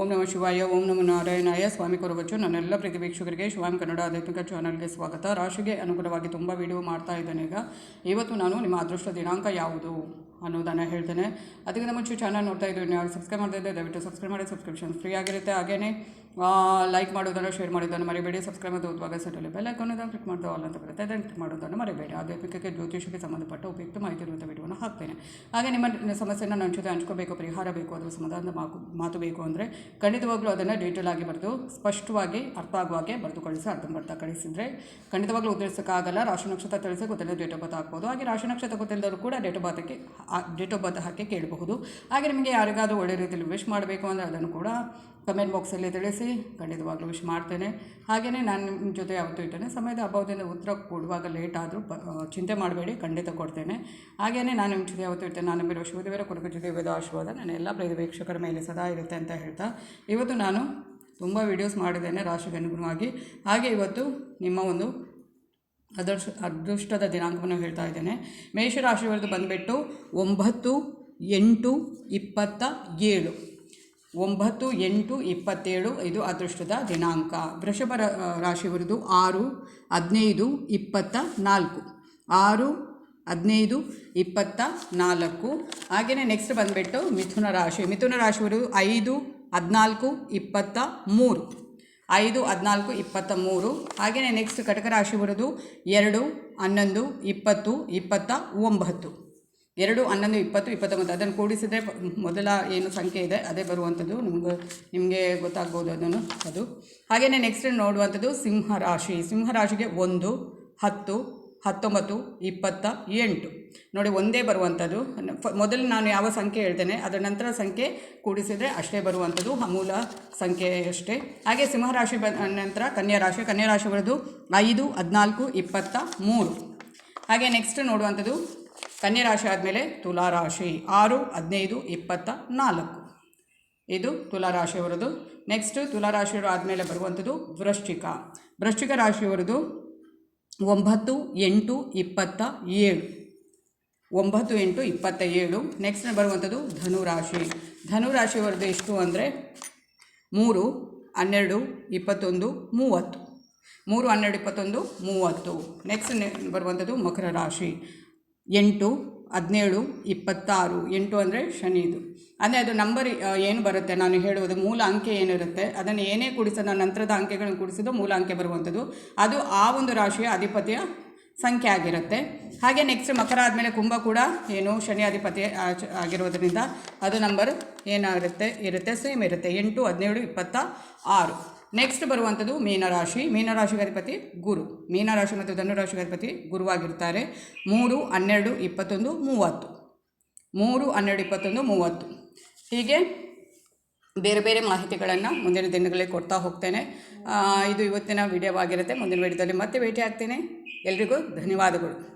ಓಂ ನಮ ಶಿವಾಯ, ಓಂ ನಮ ನಾರಾಯಣಾಯ. ಸ್ವಾಮಿ ಕೊರಗಚ್ಚು ನನ್ನೆಲ್ಲ ಪ್ರತಿ ವೀಕ್ಷಕರಿಗೆ ಶಿವಾಮಿ ಕನ್ನಡ ಆಧ್ಯಾತ್ಮಿಕ ಚಾನಲ್ಗೆ ಸ್ವಾಗತ. ರಾಶಿಗೆ ಅನುಗುಣವಾಗಿ ತುಂಬ ವಿಡಿಯೋ ಮಾಡ್ತಾ ಇದ್ದೇನೆ. ಈಗ ಇವತ್ತು ನಾನು ನಿಮ್ಮ ಅದೃಷ್ಟ ದಿನಾಂಕ ಯಾವುದು ಅನ್ನೋದನ್ನು ಹೇಳ್ತೇನೆ. ಅದಕ್ಕಿಂತ ಮುಂಚೆ ಚಾನಲ್ ನೋಡ್ತಾ ಇದ್ದೀನಿ ಯಾರು ಸಬ್ಸ್ಕ್ರೈಬ್ ಮಾಡ್ತಾ ಇದ್ದೆ ದಯವಿಟ್ಟು ಸಬ್ಸ್ಕ್ರೈಬ್ ಮಾಡಿ. ಸಬ್ಸ್ಕ್ರಿಪ್ಷನ್ ಫ್ರೀ ಆಗಿರುತ್ತೆ. ಹಾಗೆಯೇ ಲೈಕ್ ಮಾಡೋದನ್ನು ಶೇರ್ ಮಾಡೋದನ್ನು ಮರಿಬೇಡಿ. ಸಬ್ಸ್ಕ್ರೈಬ್ ಮಾಡೋದು ಉದ್ವಾಗ ಸೆಟಲ್ಲಿ ಬೆಲ್ ಐಕಾನನ್ನು ಕ್ಲಿಕ್ ಮಾಡೋದು ಆಲ್ ಅಂತ ಬರುತ್ತೆ. ಅದನ್ನು ಕ್ಲಿಕ್ ಮಾಡೋದನ್ನು ಮರಿಬೇಡಿ. ಆಧ್ಯಾತ್ಮಿಕಕ್ಕೆ ಜ್ಯೋತಿಷಕ್ಕೆ ಸಂಬಂಧಪಟ್ಟ ಉಪಯುಕ್ತ ಮಾಹಿತಿ ಇರುವಂಥ ವಿಡಿಯೋನ ಹಾಕ್ತೇನೆ. ಹಾಗೆ ನಿಮ್ಮ ಸಮಸ್ಯೆನ ನನ್ನ ಜೊತೆ ಹಂಚ್ಕೋಬೇಕು, ಪರಿಹಾರ ಬೇಕು ಅಥವಾ ಸಮಾಧಾನದ ಮಾತು ಮಾತು ಬೇಕು ಅಂದರೆ ಖಂಡಿತವಾಗ್ಲೂ ಅದನ್ನು ಡೀಟೇಲ್ ಆಗಿ ಬರೆದು, ಸ್ಪಷ್ಟವಾಗಿ ಅರ್ಥ ಆಗುವ ಹಾಗೆ ಬರೆದು ಕಳಿಸಿ ಅರ್ಧಂಬರ್ಧ ಕಳಿಸಿದ್ರೆ ಖಂಡಿತವಾಗ್ಲೂ ಉತ್ತರಿಸೋಕ್ಕಾಗಲ್ಲ ರಾಶಿ ನಕ್ಷತ್ರ ತಿಳಿಸಿ ಗೊತ್ತಿಲ್ಲ ಡೇಟ್ ಆಫ್ ಬರ್ತ್ ಹಾಕ್ಬೋದು. ಹಾಗೆ ರಾಶಿ ನಕ್ಷತ್ರ ಗೊತ್ತಿಲ್ಲದವರು ಕೂಡ ಡೇಟ್ ಆಫ್ ಬರ್ತಕ್ಕೆ ಡೇಟ್ ಆಫ್ ಬರ್ತ್ ಹಾಕಿ ಕೇಳಬಹುದು. ಹಾಗೆ ನಿಮಗೆ ಯಾರಿಗಾದರೂ ಒಳ್ಳೆ ರೀತಿಯಲ್ಲಿ ವಿಶ್ ಮಾಡಬೇಕು ಅಂದರೆ ಅದನ್ನು ಕೂಡ ಕಮೆಂಟ್ ಬಾಕ್ಸಲ್ಲಿ ತಿಳಿಸಿ ಖಂಡಿತವಾಗ್ಲೂ ವಿಶ್ ಮಾಡ್ತೇನೆ. ಹಾಗೆಯೇ ನಾನು ನಿಮ್ಮ ಜೊತೆ ಯಾವತ್ತೂ ಇಟ್ಟೇನೆ ಸಮಯದ ಅಭಾವದಿಂದ ಉತ್ತರ ಕೊಡುವಾಗ ಲೇಟ್ ಆದರೂ ಚಿಂತೆ ಮಾಡಬೇಡಿ, ಖಂಡಿತ ಕೊಡ್ತೇನೆ. ಹಾಗೆಯೇ ನಾನು ನಿಮ್ಮ ಜೊತೆ ಯಾವತ್ತೂ ಇರ್ತೇನೆ. ನಾನು ನಂಬಿರುವ ಶಿವದೇವರ, ಕೊಡುಗೆ ಜೊತೆ ವೇದ ಆಶೀರ್ವಾದ ನಾನು ಎಲ್ಲ ವೀಕ್ಷಕರ ಮೇಲೆ ಸದಾ ಇರುತ್ತೆ ಅಂತ ಹೇಳ್ತಾ. ಇವತ್ತು ನಾನು ತುಂಬ ವೀಡಿಯೋಸ್ ಮಾಡಿದ್ದೇನೆ, ರಾಶಿಗೆ ಅನುಗುಣವಾಗಿ. ಹಾಗೆ ಇವತ್ತು ನಿಮ್ಮ ಒಂದು ಅದೃಷ್ಟ, ಅದೃಷ್ಟದ ದಿನಾಂಕವನ್ನು ಹೇಳ್ತಾ ಇದ್ದೇನೆ. ಮೇಷರಾಶಿಯವರದ್ದು ಬಂದುಬಿಟ್ಟು ಒಂಬತ್ತು, ಎಂಟು, ಇಪ್ಪತ್ತ ಏಳು. ಒಂಬತ್ತು, ಎಂಟು, ಇಪ್ಪತ್ತೇಳು, ಇದು ಅದೃಷ್ಟದ ದಿನಾಂಕ. ವೃಷಭ ರಾಶಿಯವರದು ಆರು, ಹದಿನೈದು, ಇಪ್ಪತ್ತ ನಾಲ್ಕು. ಆರು, ಹದಿನೈದು, ಇಪ್ಪತ್ತ ನಾಲ್ಕು. ಹಾಗೆಯೇ ನೆಕ್ಸ್ಟ್ ಬಂದುಬಿಟ್ಟು ಮಿಥುನ ರಾಶಿ. ಮಿಥುನ ರಾಶಿಯವರು ಐದು, ಹದಿನಾಲ್ಕು, ಇಪ್ಪತ್ತ ಮೂರು. ಐದು, ಹದಿನಾಲ್ಕು, ಇಪ್ಪತ್ತ ಮೂರು. ಹಾಗೆಯೇ ನೆಕ್ಸ್ಟ್ ಕಟಕ ರಾಶಿ ಬರೋದು ಎರಡು, ಹನ್ನೊಂದು, ಇಪ್ಪತ್ತು, ಇಪ್ಪತ್ತ ಒಂಬತ್ತು. ಎರಡು, ಹನ್ನೊಂದು, ಇಪ್ಪತ್ತು, ಇಪ್ಪತ್ತೊಂಬತ್ತು, ಅದನ್ನು ಕೂಡಿಸಿದ್ರೆ ಮೊದಲ ಏನು ಸಂಖ್ಯೆ ಇದೆ, ಅದೇ ಬರುವಂಥದ್ದು. ನಿಮ್ಗೆ, ನಿಮಗೆ ಗೊತ್ತಾಗ್ಬೋದು ಅದನ್ನು, ಅದು. ಹಾಗೆಯೇ ನೆಕ್ಸ್ಟ್ ನೋಡುವಂಥದ್ದು ಸಿಂಹ ರಾಶಿ. ಸಿಂಹ ರಾಶಿಗೆ ಒಂದು, ಹತ್ತು, ಹತ್ತೊಂಬತ್ತು, ಇಪ್ಪತ್ತ, ಎಂಟು. ನೋಡಿ, ಒಂದೇ ಬರುವಂಥದ್ದು. ಮೊದಲು ನಾನು ಯಾವ ಸಂಖ್ಯೆ ಹೇಳ್ತೇನೆ, ಅದರ ನಂತರ ಸಂಖ್ಯೆ ಕೂಡಿಸಿದರೆ ಅಷ್ಟೇ ಬರುವಂಥದ್ದು ಅಮೂಲ ಮೂಲ ಸಂಖ್ಯೆ ಅಷ್ಟೇ. ಹಾಗೆ ಸಿಂಹರಾಶಿ ಬ ನಂತರ ಕನ್ಯಾ ರಾಶಿ. ಕನ್ಯಾ ಬರೋದು ಐದು, ಹದಿನಾಲ್ಕು, ಇಪ್ಪತ್ತ ಮೂರು. ಹಾಗೆ ನೆಕ್ಸ್ಟ್ ನೋಡುವಂಥದ್ದು ಕನ್ಯಾ ರಾಶಿ ಆದಮೇಲೆ ತುಲಾ ರಾಶಿ ಆರು, ಹದಿನೈದು, ಇಪ್ಪತ್ತ ನಾಲ್ಕು. ಇದು ತುಲಾ ರಾಶಿಯವರದು ನೆಕ್ಸ್ಟ್ ತುಲಾರಾಶಿಯವರು ಆದಮೇಲೆ ಬರುವಂಥದ್ದು ವೃಶ್ಚಿಕ. ವೃಶ್ಚಿಕ ರಾಶಿಯವರದು ಒಂಬತ್ತು, ಎಂಟು, ಇಪ್ಪತ್ತ ಏಳು. ಒಂಬತ್ತು, ಎಂಟು, ಇಪ್ಪತ್ತ ಏಳು. ನೆಕ್ಸ್ಟ್ ಬರುವಂಥದ್ದು ಧನುರಾಶಿ. ಧನುರಾಶಿಯವರದ್ದು ಎಷ್ಟು ಅಂದರೆ ಮೂರು, ಹನ್ನೆರಡು, ಇಪ್ಪತ್ತೊಂದು, ಮೂವತ್ತು. ಮೂರು, ಹನ್ನೆರಡು, ಇಪ್ಪತ್ತೊಂದು, ಮೂವತ್ತು. ನೆಕ್ಸ್ಟ್ ಬರುವಂಥದ್ದು ಮಕರ ರಾಶಿ. ಎಂಟು, ಹದಿನೇಳು, ಇಪ್ಪತ್ತಾರು, ಎಂಟು ಅಂದರೆ ಶನಿದು. ಅಂದರೆ ಅದು ನಂಬರ್ ಏನು ಬರುತ್ತೆ? ನಾನು ಹೇಳುವುದು ಮೂಲ ಅಂಕೆ ಏನಿರುತ್ತೆ? ಅದನ್ನು ಏನೇ ಕೂಡಿಸೋದು ನಂತರದ ಅಂಕೆಗಳನ್ನು ಕೂಡಿಸಿದ್ದು ಮೂಲ ಅಂಕೆ ಬರುವಂಥದ್ದು. ಅದು ಆ ಒಂದು ರಾಶಿಯ ಅಧಿಪತಿಯ ಸಂಖ್ಯೆ ಆಗಿರುತ್ತೆ. ಹಾಗೆ ನೆಕ್ಸ್ಟ್ ಮಕರ ಆದಮೇಲೆ ಕುಂಭ ಕೂಡ ಏನು ಶನಿ ಅಧಿಪತಿ ಆಗಿರೋದರಿಂದ ಅದು ನಂಬರ್ ಏನಾಗಿರುತ್ತೆ ಇರುತ್ತೆ ಸೇಮ್ ಇರುತ್ತೆ. ಎಂಟು, ಹದಿನೇಳು ಇಪ್ಪತ್ತ ಆರು ನೆಕ್ಸ್ಟ್ ಬರುವಂಥದ್ದು ಮೀನರಾಶಿ. ಅಧಿಪತಿ ಗುರು. ಮೀನರಾಶಿ ಮತ್ತು ಧನುರಾಶಿಗೆ ಅಧಿಪತಿ ಗುರುವಾಗಿರ್ತಾರೆ. ಮೂರು, ಹನ್ನೆರಡು, ಇಪ್ಪತ್ತೊಂದು, ಮೂವತ್ತು. ಮೂರು, ಹನ್ನೆರಡು, ಇಪ್ಪತ್ತೊಂದು, ಮೂವತ್ತು. ಹೀಗೆ ಬೇರೆ ಬೇರೆ ಮಾಹಿತಿಗಳನ್ನು ಮುಂದಿನ ದಿನಗಳಲ್ಲಿ ಕೊಡ್ತಾ ಹೋಗ್ತೇನೆ. ಇದು ಇವತ್ತಿನ ವಿಡಿಯೋವಾಗಿರುತ್ತೆ. ಮುಂದಿನ ವಿಡಿಯೋದಲ್ಲಿ ಮತ್ತೆ ಭೇಟಿ ಆಗ್ತೇನೆ ಎಲ್ರಿಗೂ ಧನ್ಯವಾದಗಳು.